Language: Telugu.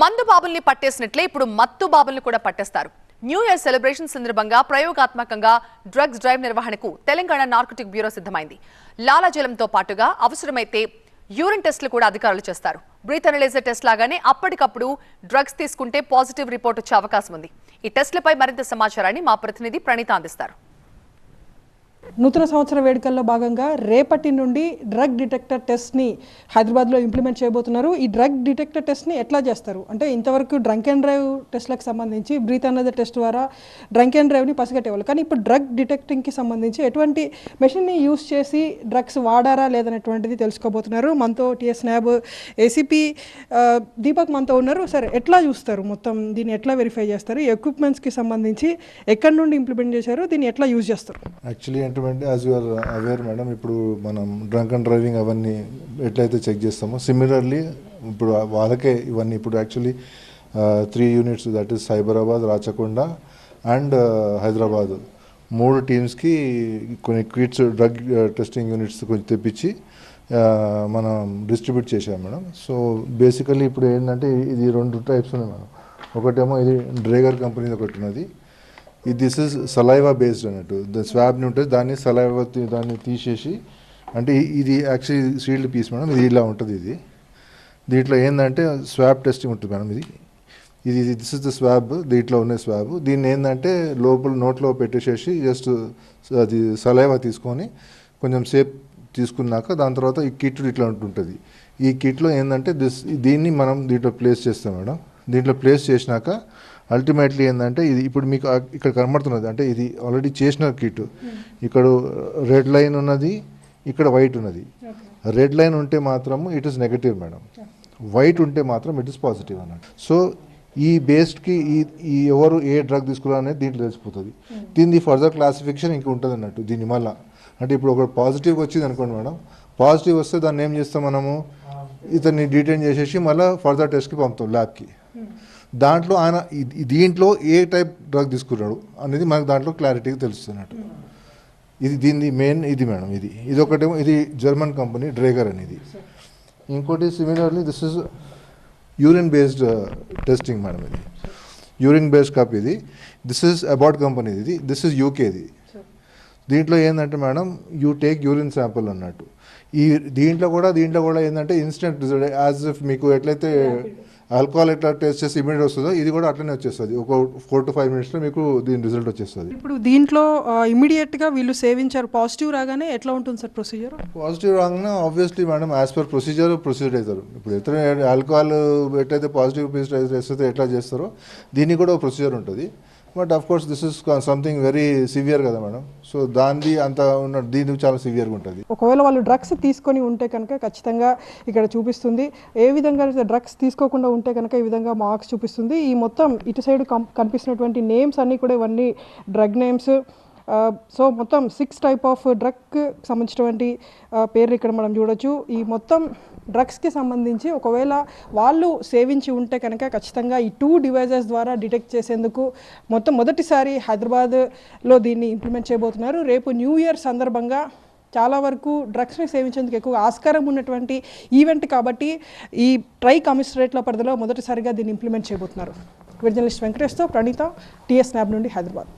మందు బాబుల్ని పట్టేసినట్లే ఇప్పుడు మత్తు బాబుల్ని కూడా పట్టేస్తారు. న్యూ ఇయర్ సెలబ్రేషన్ సందర్భంగా ప్రయోగాత్మకంగా డ్రగ్స్ డ్రైవ్ నిర్వహణకు తెలంగాణ నార్కోటిక్ బ్యూరో సిద్ధమైంది. లాలాజలంతో పాటుగా అవసరమైతే యూరిన్ టెస్టులు కూడా అధికారులు చేస్తారు. బ్రీత్ అనలైజర్ టెస్ట్ లాగానే అప్పటికప్పుడు డ్రగ్స్ తీసుకుంటే పాజిటివ్ రిపోర్ట్ వచ్చే అవకాశం ఉంది. ఈ టెస్టులపై మరింత సమాచారాన్ని మా ప్రతినిధి ప్రణీత అందిస్తారు. నూతన సంవత్సర వేడుకల్లో భాగంగా రేపటి నుండి డ్రగ్ డిటెక్టర్ టెస్ట్ని హైదరాబాద్లో ఇంప్లిమెంట్ చేయబోతున్నారు. ఈ డ్రగ్ డిటెక్టర్ టెస్ట్ని ఎట్లా చేస్తారు? అంటే ఇంతవరకు డ్రంక్ అండ్ డ్రైవ్ టెస్ట్లకు సంబంధించి బ్రీత్ అన్నది టెస్ట్ ద్వారా డ్రంక్ అండ్ డ్రైవ్ని పసిగట్టేవాళ్ళు. కానీ ఇప్పుడు డ్రగ్ డిటెక్టింగ్కి సంబంధించి ఎటువంటి మెషిన్ని యూస్ చేసి డ్రగ్స్ వాడారా లేదనేటువంటిది తెలుసుకోబోతున్నారు. మనతో టిఎస్ న్యాబ్ ఏసీపీ దీపక్ మనతో ఉన్నారు. సరే ఎట్లా చూస్తారు మొత్తం? దీన్ని ఎట్లా వెరిఫై చేస్తారు? ఎక్విప్మెంట్స్కి సంబంధించి ఎక్కడి నుండి ఇంప్లిమెంట్ చేశారు? దీన్ని ఎట్లా యూజ్ చేస్తారు? యాక్చువల్లీ ఏంటంటే యాజ్ యూఆర్ అవేర్ మేడం ఇప్పుడు మనం డ్రంక్ అండ్ డ్రైవింగ్ అవన్నీ ఎట్లయితే చెక్ చేస్తామో సిమిలర్లీ ఇప్పుడు వాళ్ళకే ఇవన్నీ ఇప్పుడు actually three units that is Cyberabad Rachakonda and Hyderabad మూడు టీమ్స్కి కొన్ని క్విట్స్ డ్రగ్ టెస్టింగ్ యూనిట్స్ కొంచెం తెప్పించి మనం డిస్ట్రిబ్యూట్ చేశాం మేడం సో బేసికలీ ఇప్పుడు ఏంటంటే ఇది రెండు టైప్స్ ఉన్నాయి మేడం ఒకటేమో ఇది డ్రేగర్ కంపెనీది ఒకటి ఉన్నది. దిస్ ఇస్ సలైవా బేస్డ్ అన్నట్టు. ద స్వాబ్ని ఉంటుంది దాన్ని సలైవా దాన్ని తీసేసి అంటే ఇది యాక్చువల్లీ సీల్డ్ పీస్ మేడం ఇది ఇలా ఉంటుంది ఇది. దీంట్లో ఏంటంటే స్వాబ్ టెస్టింగ్ ఉంటుంది మేడం ఇది. ఇది దిస్ ఇస్ ద స్వాబ్ దీంట్లో ఉన్న స్వాబ్ దీన్ని ఏంటంటే లోపల నోట్లో పెట్టేసేసి జస్ట్ అది సలైవా తీసుకొని కొంచెం సేపు తీసుకున్నాక దాని తర్వాత ఈ కిట్ ఇట్లా ఉంటుంటుంది. ఈ కిట్లో ఏంటంటే దిస్ దీన్ని మనం దీంట్లో ప్లేస్ చేస్తాం మేడం. దీంట్లో ప్లేస్ చేసినాక అల్టిమేట్లీ ఏంటంటే ఇది ఇప్పుడు మీకు ఇక్కడ కనబడుతున్నది. అంటే ఇది ఆల్రెడీ చేసిన కిట్ ఇక్కడ రెడ్ లైన్ ఉన్నది ఇక్కడ వైట్ ఉన్నది. రెడ్ లైన్ ఉంటే మాత్రము it is negative madam white ఉంటే మాత్రం ఇట్ ఇస్ పాజిటివ్ అన్నట్టు. సో ఈ బేస్డ్కి ఈ ఈ ఎవరు ఏ డ్రగ్ తీసుకున్నారు అనేది దీంట్లో తెలిసిపోతుంది. దీని ఫర్దర్ క్లాసిఫికేషన్ ఇంకా ఉంటుంది అన్నట్టు దీని మళ్ళా. అంటే ఇప్పుడు ఒక పాజిటివ్ వచ్చింది అనుకోండి మేడం. పాజిటివ్ వస్తే దాన్ని ఏం చేస్తాం మనము? ఇతన్ని డీటైన్ చేసేసి మళ్ళీ ఫర్దర్ టెస్ట్కి పంపుతాం ల్యాబ్కి దాంట్లో ఆయన దీంట్లో ఏ టైప్ డ్రగ్ తీసుకున్నాడు అనేది మనకు దాంట్లో క్లారిటీగా తెలుస్తున్నట్టు. ఇది దీన్ని మెయిన్ ఇది మేడం ఇది. ఇది ఒకటేమో ఇది జర్మన్ కంపెనీ డ్రేగర్ అనేది. ఇంకోటి similarly this is urine based testing madam ఇది. యూరిన్ బేస్డ్ కప్ ఇది. దిస్ ఇస్ అబౌట్ కంపెనీ ఇది. దిస్ ఇస్ యూకేది దీంట్లో ఏంటంటే madam you take urine sample అన్నట్టు. ఈ దీంట్లో కూడా దీంట్లో కూడా ఏంటంటే ఇన్స్టెంట్ రిజల్ట్ యాజ్ ఇఫ్ మీకు ఎట్లయితే ఆల్కహాల్ ఎట్లా టెస్ట్ చేసి ఇమీడియట్ వస్తుందో ఇది కూడా అట్లనే వచ్చేస్తుంది. ఒక ఫోర్ టు ఫైవ్ మినిట్స్లో మీకు దీని రిజల్ట్ వచ్చేస్తుంది. ఇప్పుడు దీంట్లో ఇమీడియట్గా వీళ్ళు సేవించారు. పాజిటివ్ రాగానే ఎట్లా ఉంటుంది సార్ ప్రొసీజర్ పాజిటివ్ రాగానే obviously madam as per procedure procedure అవుతారు. ఇప్పుడు ఎట్లా ఆల్కహాల్ ఎట్లయితే పాజిటివ్ పీస్ ఎట్లా చేస్తారో దీనికి కూడా ఒక ప్రొసీజర్ ఉంటుంది. But of course this is something very severe కదా మేడం. సో దానిది అంత ఉన్న దీనికి చాలా సివియర్గా ఉంటుంది. ఒకవేళ వాళ్ళు డ్రగ్స్ తీసుకొని ఉంటే కనుక ఖచ్చితంగా ఇక్కడ చూపిస్తుంది. ఏ విధంగా డ్రగ్స్ తీసుకోకుండా ఉంటే కనుక ఈ విధంగా మార్క్స్ చూపిస్తుంది. ఈ మొత్తం ఇటు సైడ్ కం కనిపిస్తున్నటువంటి నేమ్స్ అన్నీ కూడా ఇవన్నీ డ్రగ్ నేమ్స్ సో మొత్తం సిక్స్ టైప్ ఆఫ్ డ్రగ్ సంబంధించినటువంటి పేర్లు ఇక్కడ మనం చూడొచ్చు. ఈ మొత్తం డ్రగ్స్కి సంబంధించి ఒకవేళ వాళ్ళు సేవించి ఉంటే కనుక ఖచ్చితంగా ఈ టూ డివైజెస్ ద్వారా డిటెక్ట్ చేసేందుకు మొత్తం మొదటిసారి హైదరాబాద్లో దీన్ని ఇంప్లిమెంట్ చేయబోతున్నారు. రేపు న్యూ ఇయర్ సందర్భంగా చాలా వరకు డ్రగ్స్ని సేవించేందుకు ఎక్కువ ఆస్కారం ఉన్నటువంటి ఈవెంట్ కాబట్టి ఈ ట్రై కమిషనరేట్ల పరిధిలో మొదటిసారిగా దీన్ని ఇంప్లిమెంట్ చేయబోతున్నారు. జర్నలిస్ట్ వెంకటేష్తో ప్రణీత టీఎస్ న్యాబ్ నుండి హైదరాబాద్.